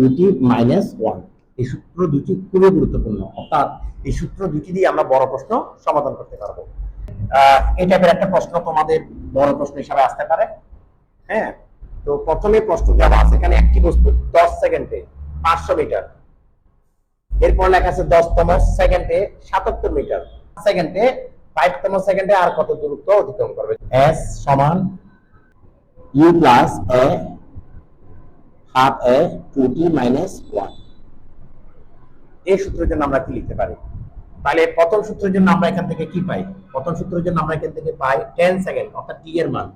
দুটি minus one এই সূত্র দুটি খুবই গুরুত্বপূর্ণ। অর্থাৎ এই সূত্র দুটি দিয়ে আমরা বড় প্রশ্ন সমাধান করতে পারব। এই টাইপের একটা প্রশ্ন তোমাদের বড় প্রশ্ন হিসাবে আসতে পারে। হ্যাঁ? তো প্রথমে প্রশ্ন দেওয়া আছে। এখানে একটি বস্তু দশ সেকেন্ডে পাঁচশো মিটার। এরপর লেখা আছে দশতম সেকেন্ডে সাতাত্তর মিটার। সেকেন্ডে ফাইভতম সেকেন্ডে আর কত দূরত্ব অতিক্রম করবে? এস সমান U plus A half A two T minus one এই সূত্রের জন্য আমরা কি লিখতে পারি? তাহলে প্রথম সূত্রের জন্য আমরা এখান থেকে কি পাই? প্রথম সূত্রের জন্য আমরা এখান থেকে পাই টেন সেকেন্ড অর্থাৎ টি এর মান।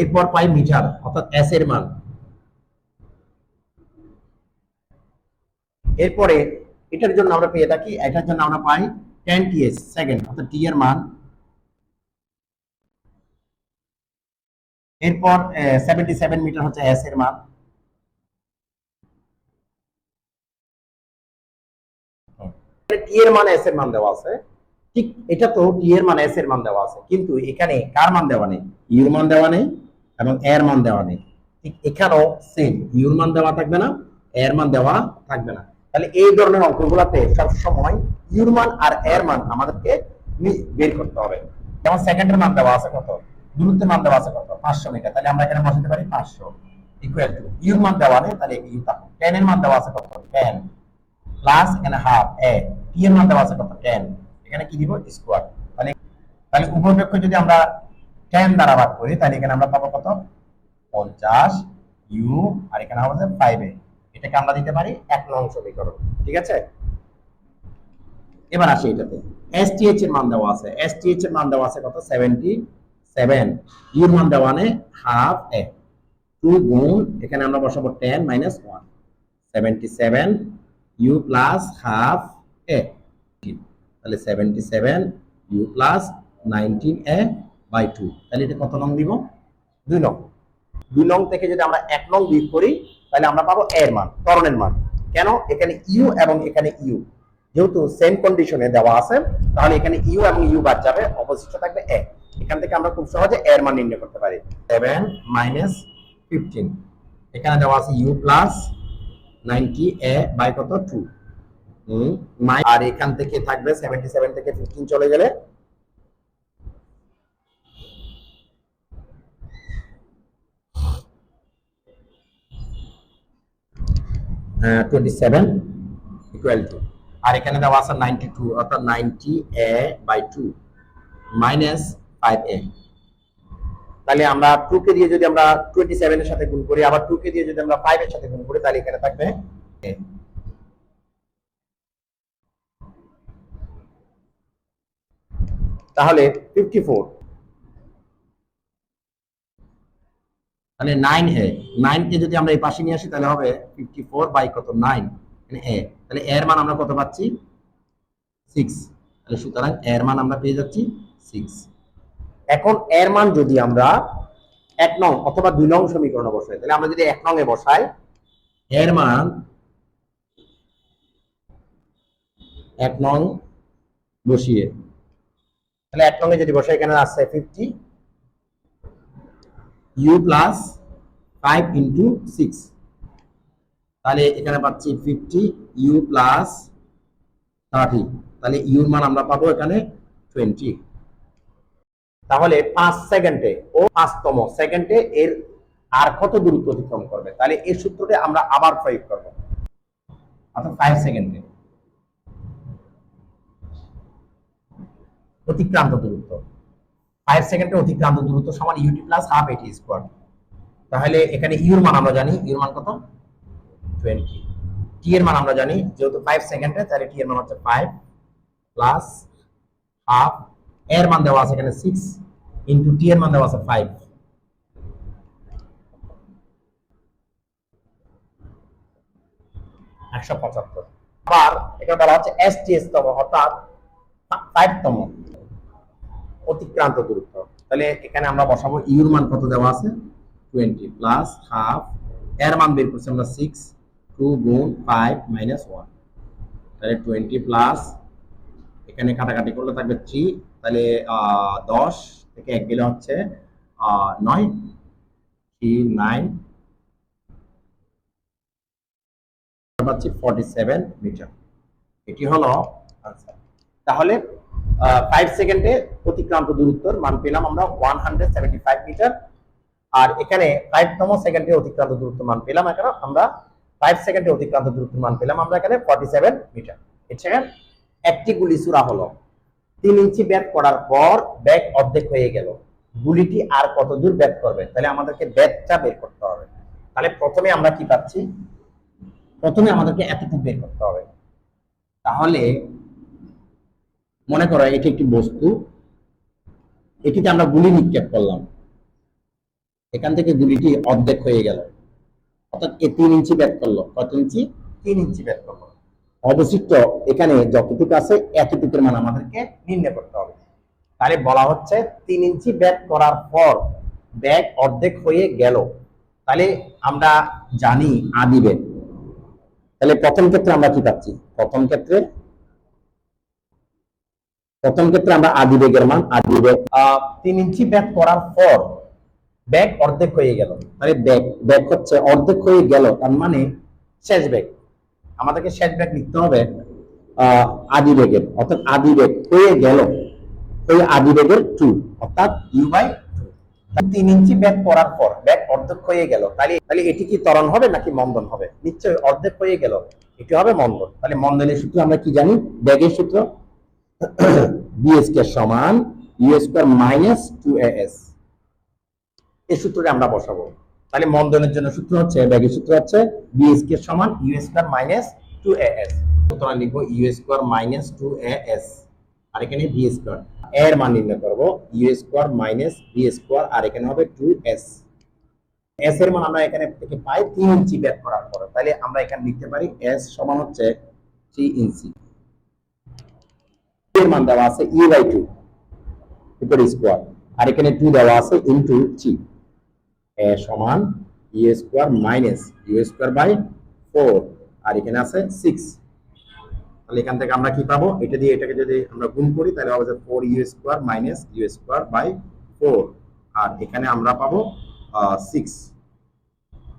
এরপর পাই মিটার, অর্থাৎ এস এর মান। এরপরে এটার জন্য আমরা পেয়ে থাকি, এটার জন্য আমরা পাই টেন টি এস সেকেন্ড অর্থাৎ টি এর মান। এরপর সেভেন্টি সেভেন মিটার হচ্ছে এস এর মান। টি এর মান এস এর মান দেওয়া আছে। ঠিক এটা তো টি এর মান এস এর মান দেওয়া আছে। কিন্তু এখানে কার মান দেওয়া নেই? ইউর মান দেওয়া নেই এবং এর মান দেওয়া নেই। ঠিক এখানেও সেম ইউর মান দেওয়া থাকবে না এর মান দেওয়া থাকবে না। তাহলে এই ধরনের অঙ্কগুলোতে সবসময় ইউর মান আর এর মান আমাদেরকে বের করতে হবে। যেমন সেকেন্ডের মান দেওয়া আছে কত? দূরত্বের মান দেওয়া আছে কত? পাঁচশো মিটার। তাহলে আমরা এখানে বসাতে পারি পাঁচশো ইকুয়াল টু ইউর মান দেওয়া নেই তাহলে ইউ থাকবে। টেন এর মান দেওয়া আছে কত? টেন প্লাস এখানে হাফ এ টি এর মান দেওয়া আছে কত? টেন এখানে কি দিব? স্কোয়ার তাহলে তাহলে উপপক্ষ যদি আমরা টেন দ্বারা ভাগ করি, তাহলে এখানে আমরা পাবো কত? পঞ্চাশ ইউ আর এখানে হবে ফাইভ এ এটাকে আমরা দিতে পারি এক নং সমীকরণ। ঠিক আছে? এবার আসি এটাতে। এস টি এইচ এর মান দেওয়া আছে। এস টি এইচ এর মান দেওয়া আছে কত? Seventy seven. ইউর মান দেওয়া নেই হাফ এ। টু গুণ, এখানে আমরা বসাবো ten minus one. Seventy seven, U plus half A. তাহলে seventy seven, U plus nineteen A by two. তাহলে এটা কত নং দিব? দুই নং। দুই নং থেকে যদি আমরা এক নং বিয়োগ করি, তাহলে আমরা পাবো এর মান, ত্বরণের মান। কেন? এখানে ইউ এবং এখানে ইউ। যেহেতু সেম কন্ডিশনে দেওয়া আছে, তাহলে এখানে ইউ এবং ইউ বাদ যাবে, অবশিষ্ট থাকবে এ এখান থেকে আমরা খুব সহজে এর মান নির্ণয় করতে পারি। সেভেন মাইনাস ফিফটিন এখানে দেওয়া আছে U plus ninety A by কত? টু আর এখান থেকে থাকবে সেভেন্টি সেভেন থেকে ফিফটিন চলে গেলে টোয়েন্টি সেভেন ইকুয়াল টু আর এখানে দেওয়া আছে নাইনটি টু অর্থাৎ ninety A by two minus five তাহলে আমরা টু কে দিয়ে যদি আমরা টোয়েন্টি সেভেনের সাথে গুণ করি, আবার টু কে দিয়ে যদি আমরা ফাইভ এর সাথে গুণ করি, তাহলে এখানে থাকবে তাহলে ফিফটি ফোর তাহলে নাইন এ নাইন কে যদি আমরা এই পাশে নিয়ে আসি, তাহলে হবে ফিফটি ফোর বাই কত নাইন এ তাহলে এর মান আমরা কত পাচ্ছি? সিক্স তাহলে সুতরাং এর মান আমরা পেয়ে যাচ্ছি সিক্স এখন এর মান যদি আমরা এক নং অথবা দুই নং সমীকরণে বসাই, তাহলে আমরা যদি এক নং এ বসাই, এর মান এক নং বসিয়ে, তাহলে এক নং এ যদি বসাই, এখানে আসছে fifty U plus five into six তাহলে এখানে পাচ্ছি ফিফটি ইউ প্লাস থার্টি তাহলে ইউর মান আমরা পাবো এখানে টোয়েন্টি তাহলে পাঁচ সেকেন্ডে ও পাঁচতম সেকেন্ডে এর আর কত দূরত্ব অতিক্রম করবে? তাহলে এই সূত্রটি আমরা আবার প্রয়োগ করব। অর্থাৎ ফাইভ সেকেন্ডে। অতিক্রান্ত দূরত্ব। ফাইভ সেকেন্ডে অতিক্রান্ত দূরত্ব সমান UT plus half AT square তাহলে এখানে ইউর মান আমরা জানি ইউর মান কত? টোয়েন্টি টি এর মান আমরা জানি, যেহেতু ফাইভ সেকেন্ডে, তাহলে টি এর মান হচ্ছে ফাইভ প্লাস হাফ এর মান দেওয়া আছে এখানে সিক্স ইন্টু টি এর মান দেওয়া আছে ফাইভ একশো পঁচাত্তর। আবার এখানে বলা হচ্ছে এস টি এস তম, অর্থাৎ ফাইভ অতিক্রান্ত দূরত্ব। তাহলে এখানে আমরা বসাবো ইউর মান কত দেওয়া আছে? টোয়েন্টি প্লাস হাফ এর মান বের করছি আমরা সিক্স টু গুণ ফাইভ মাইনাস ওয়ান তাহলে টোয়েন্টি প্লাস এখানে কাটাকাটি করলে থাকবে থ্রি তাহলে দশ থেকে এক গেলে হচ্ছে নয়। Three, nine. পাচ্ছি ফর্টি সেভেন মিটার। এটি হলো আনসার তাহলে ফাইভ সেকেন্ডে অতিক্রান্ত দূরত্বর মান পেলাম আমরা one hundred seventy five metre. আর এখানে ফাইভতম সেকেন্ডে অতিক্রান্ত দূরত্ব মান পেলাম এখানে আমরা ফাইভ সেকেন্ডে অতিক্রান্ত দূরত্ব মান পেলাম আমরা এখানে ফর্টি সেভেন মিটার। এছাড়া একটি গুলি চূড়া হলো তিন ইঞ্চি ব্যাট করার পর ব্যাগ অর্ধেক হয়ে গেল। গুলিটি আর কত দূর ব্যাট করবে? তাহলে আমাদেরকে ব্যাটটা বের করতে হবে। তাহলে প্রথমে আমরা কি পাচ্ছি? প্রথমে আমাদেরকে এতটুকু বের করতে হবে। তাহলে মনে করো এটি একটি বস্তু। এটিতে আমরা গুলি নিক্ষেপ করলাম। এখান থেকে গুলিটি অর্ধেক হয়ে গেল। অর্থাৎ এ তিন ইঞ্চি ব্যাট করল। কত ইঞ্চি? তিন ইঞ্চি ব্যাট করল। অবশিষ্ট এখানে যতটুকু আছে, এতটুকুর মান আমাদেরকে নির্ণয় করতে হবে। তাহলে বলা হচ্ছে তিন ইঞ্চি ব্যাট করার পর ব্যাগ অর্ধেক হয়ে গেল। তাহলে আমরা জানি আদি বেগ তাহলে প্রথম ক্ষেত্রে আমরা কি পাচ্ছি? প্রথম ক্ষেত্রে প্রথম ক্ষেত্রে আমরা আদি বেগের মান আদি বেগ তিন ইঞ্চি ব্যাগ করার পর ব্যাগ অর্ধেক হয়ে গেল। তাহলে ব্যাগ ব্যাগ হচ্ছে অর্ধেক হয়ে গেল, তার মানে শেষ ব্যাগ। আমাদেরকে শেষ ব্যাগ লিখতে হবে আদি বেগের, অর্থাৎ আদি বেগ হয়ে গেল। ওই আদি বেগের টু অর্থাৎ ইউ বাই তিন ইঞ্চি ব্যাগ করার পর ব্যাগ অর্ধেক হয়ে গেল। তাহলে তাহলে এটি কি ত্বরণ হবে নাকি মন্দন হবে? নিশ্চয়ই অর্ধেক হয়ে গেল। এটি হবে মন্দন। তাহলে মন্দনের সূত্র আমরা কি জানি? ব্যাগের সূত্র। বিএসকে সমান U square minus two S এই সূত্রটা আমরা বসাবো। তাহলে মন্দনের জন্য সূত্র হচ্ছে ব্যাগের সূত্র হচ্ছে বিএসকে সমান U square minus two S সুতরাং লিখব U square minus two S আর এখানে ভি স্কোয়ার এর মান নির্ণয় করব U square minus V square আর এখানে হবে টু এস এস এর মান আমরা এখানে থেকে পাই তিন ইঞ্চি ব্যাক করার পর। তাহলে আমরা এখানে লিখতে পারি এস সমান হচ্ছে থ্রি ইঞ্চি। এর মান দেওয়া আছে ইউ বাই টু উপর স্কোয়ার আর এখানে টু দেওয়া আছে ইন্টু থ্রি এ সমান U square minus U square by four আর এখানে আছে সিক্স তাহলে এখান থেকে আমরা কি পাবো? এটা দিয়ে এটাকে যদি আমরা গুণ করি, তাহলে হবে four U square minus U square by four আর এখানে আমরা পাবো সিক্স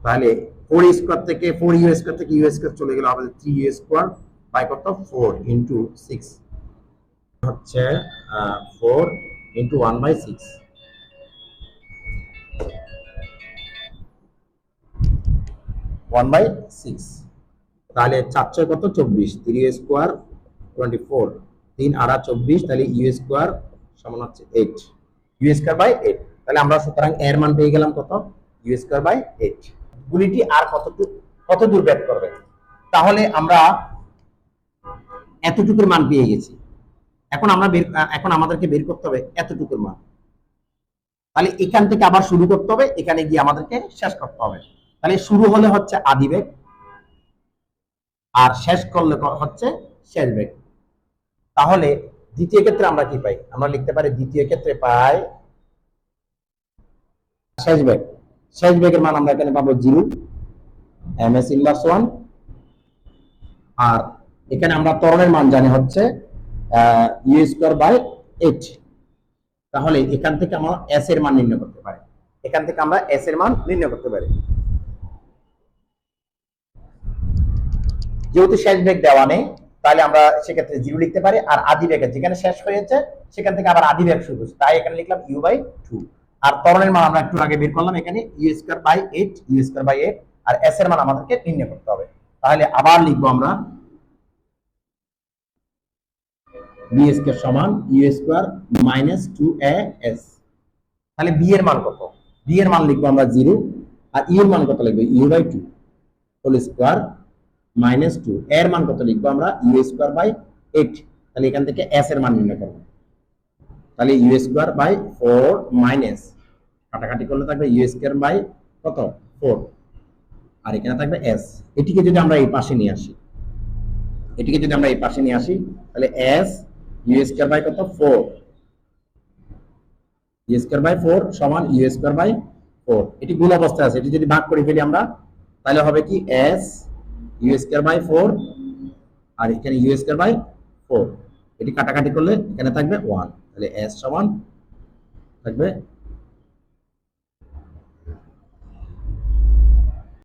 তাহলে ফোর স্কোয়ার থেকে ফোর ইউ স্কোয়ার থেকে ইউ স্কোয়ার চলে গেলে হবে থ্রি ইউ স্কোয়ার বাই কত? ফোর ইন্টু সিক্স হচ্ছে four into one by six one by six তাহলে চার ছয় কত? চব্বিশ। থ্রি স্কোয়ার টোয়েন্টি ফোর তিন আড়া চব্বিশ, তাহলে ইউ স্কোয়ার সমান হচ্ছে eight U square by eight তাহলে আমরা সুতরাং এর মান পেয়ে গেলাম কত? ইউ স্কোয়ার বাই এইট গুলিটি আর কতটুকু কত দূর ব্যাক করবে? তাহলে আমরা এতটুকুর মান পেয়ে গেছি। এখন আমরা বের এখন আমাদেরকে বের করতে হবে এতটুকুর মান। তাহলে এখান থেকে আবার শুরু করতে হবে, এখানে গিয়ে আমাদেরকে শেষ করতে হবে। তাহলে শুরু হলে হচ্ছে আদি বেগ, আর শেষ করলে হচ্ছে শেষ বেগ। তাহলে দ্বিতীয় ক্ষেত্রে আমরা কি পাই? আমরা লিখতে পারি দ্বিতীয় ক্ষেত্রে পাই শেষ বেগ। শেষ বেগের মান আমরা এখানে পাবো zero M S inverse one আর এখানে আমরা তরণের মান জানি হচ্ছে ইউ স্কোয়ার বাই এইট তাহলে এখান থেকে আমরা এস এর মান নির্ণয় করতে পারি। এখান থেকে আমরা এস এর মান নির্ণয় করতে পারি। যেহেতু শেষ বেগ দেওয়া নেই, তাহলে আমরা সেক্ষেত্রে জিরো লিখতে পারি আর আদি বেগের যেখানে শেষ হয়েছে, সেখান থেকে আবার আদি বেগ শুরু করছি। তাই এখানে লিখলাম ইউ বাই টু আর ত্বরণের মান আমরা একটু আগে বের করলাম এখানে U square by eight U square by eight R S এর মান আমাদেরকে নির্ণয় করতে হবে। তাহলে আবার লিখব আমরা বি স্কোয়ার সমান U square minus two A S তাহলে বি এর মান কত? বি এর মান লিখব আমরা জিরো আর ইউ এর মান কত লিখব? U by two whole square minus two এর মান কত লিখব আমরা? ইউ স্কোয়ার বাই এইট তাহলে এখান থেকে এস এর মান নির্ণয় করব। তাহলে U square by four minus কাটাকাটি করলে থাকবে ইউ স্কোয়ার বাই কত? ফোর আর এখানে থাকবে এস এটিকে যদি আমরা এই পাশে নিয়ে আসি, এটিকে যদি আমরা এই পাশে নিয়ে আসি, তাহলে এস ইউ স্কোয়ার বাই কত? Four U square by four সমান ইউ স্কোয়ার বাই ফোর এটি গুণ অবস্থায় আছে। এটি যদি ভাগ করে ফেলি আমরা, তাহলে হবে কি? S U square by four আর এখানে ইউ স্কোয়ার বাই ফোর এটি কাটাকাটি করলে এখানে থাকবে ওয়ান তাহলে এস সমান থাকবে